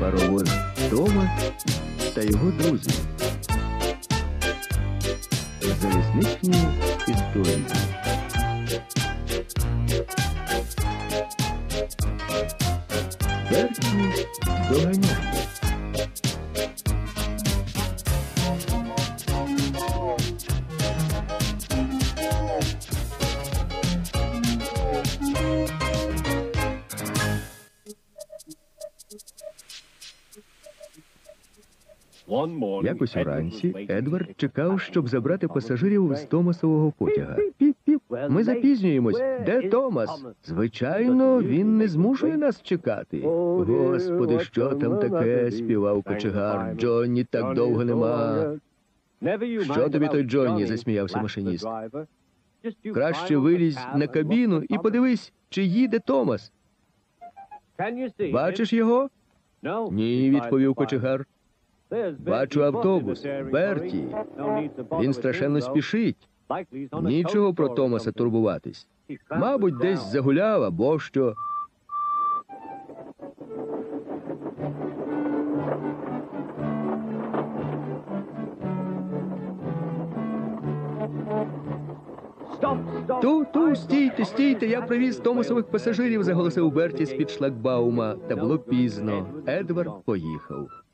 Паровоз Томас та його друзі. Залізничні історії. Берті доганяє. Якось уранці Едвард чекав, щоб забрати пасажирів з Томасового потяга. Ми запізнюємось. Де Томас? Звичайно, він не змушує нас чекати. Господи, що там таке? співав кочегар. Джонні так довго нема. Що тобі той Джонні? засміявся машиніст. Краще вилізь на кабіну і подивись, чи їде Томас. Бачиш його? Ні, відповів кочегар. Бачу автобус. Берті. Він страшенно спішить. Нічого про Томаса турбуватись. Мабуть, десь загуляв або що. Ту, ту, стійте, стійте, я привіз Томасових пасажирів, заголосив Берті з-під шлагбаума. Та було пізно. Едвард поїхав.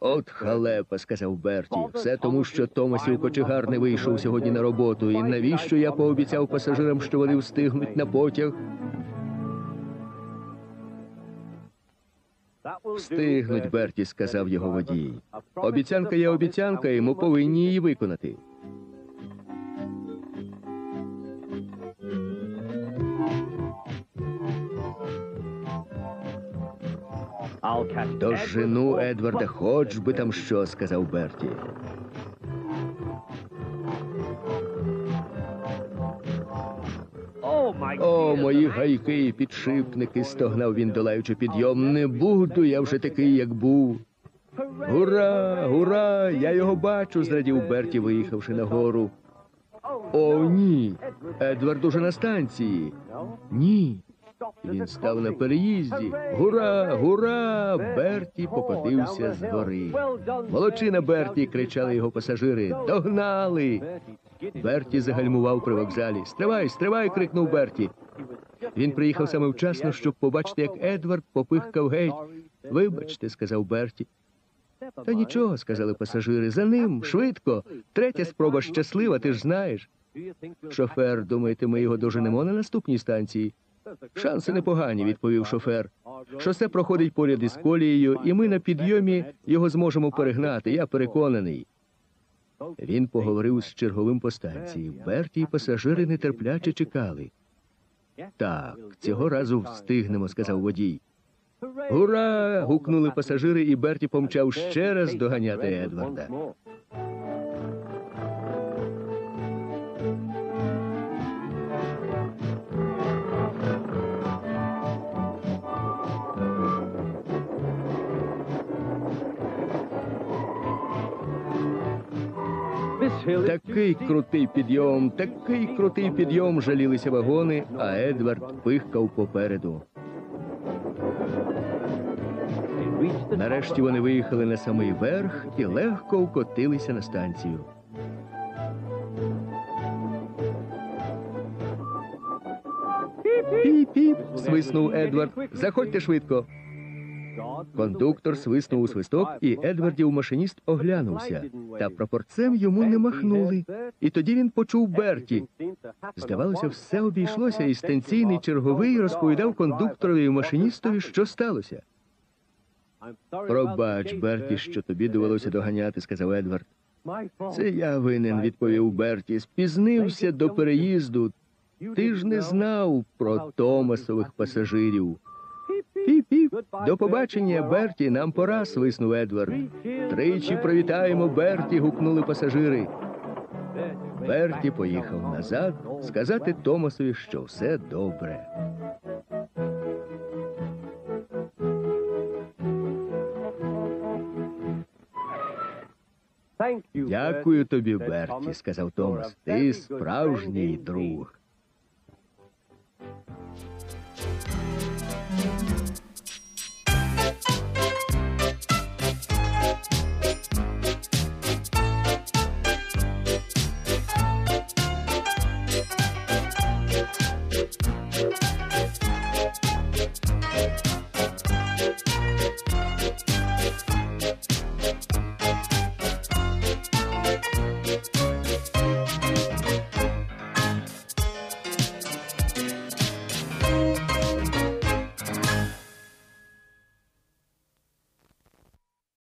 От халепа, сказав Берті. Все тому, що Томасів кочегар не вийшов сьогодні на роботу. І навіщо я пообіцяв пасажирам, що вони встигнуть на потяг? Встигнуть, Берті, сказав його водій. Обіцянка є обіцянка, і ми повинні її виконати. Дожену Едварда, хоч би там що, сказав Берті. О, мої гайки і підшипники, стогнав він, долаючи підйом. Не буду я вже такий, як був. Гура, гура! Я його бачу, зрадів Берті, виїхавши на гору. О, ні. Едвард уже на станції. Ні. Він став на переїзді. Гура, гура! Берті покотився з гори. Молодчина Берті, кричали його пасажири. Догнали! Берті загальмував при вокзалі. Стривай, стривай! крикнув Берті. Він приїхав саме вчасно, щоб побачити, як Едвард попихкав геть. Вибачте, сказав Берті. Та нічого, сказали пасажири. За ним, швидко. Третя спроба щаслива, ти ж знаєш. Шофер, думаєте, ми його доженемо на наступній станції? Шанси непогані, відповів шофер. Шосе проходить поряд із колією, і ми на підйомі його зможемо перегнати. Я переконаний. Він поговорив з черговим по станції. Берті і пасажири нетерпляче чекали. Так, цього разу встигнемо, сказав водій. Ура! гукнули пасажири, і Берті помчав ще раз доганяти Едварда. Такий крутий підйом, такий крутий підйом жалілися вагони, а Едвард пихкав попереду. Нарешті вони виїхали на самий верх і легко вкотилися на станцію. Піп-піп, свиснув Едвард. Заходьте швидко. Кондуктор свиснув у свисток, і Едвардів машиніст оглянувся. Та прапорцем йому не махнули. І тоді він почув Берті. Здавалося, все обійшлося, і станційний черговий розповідав кондукторові і машиністові, що сталося. Пробач, Берті, що тобі довелося доганяти, сказав Едвард. Це я винен, відповів Берті. Спізнився до переїзду. Ти ж не знав про Томасових пасажирів. Піп-піп. До побачення, Берті, нам пора, свиснув Едвард. Тричі привітаємо Берті, гукнули пасажири. Берті поїхав назад сказати Томасові, що все добре. Дякую тобі, Берті, сказав Томас. Ти справжній друг.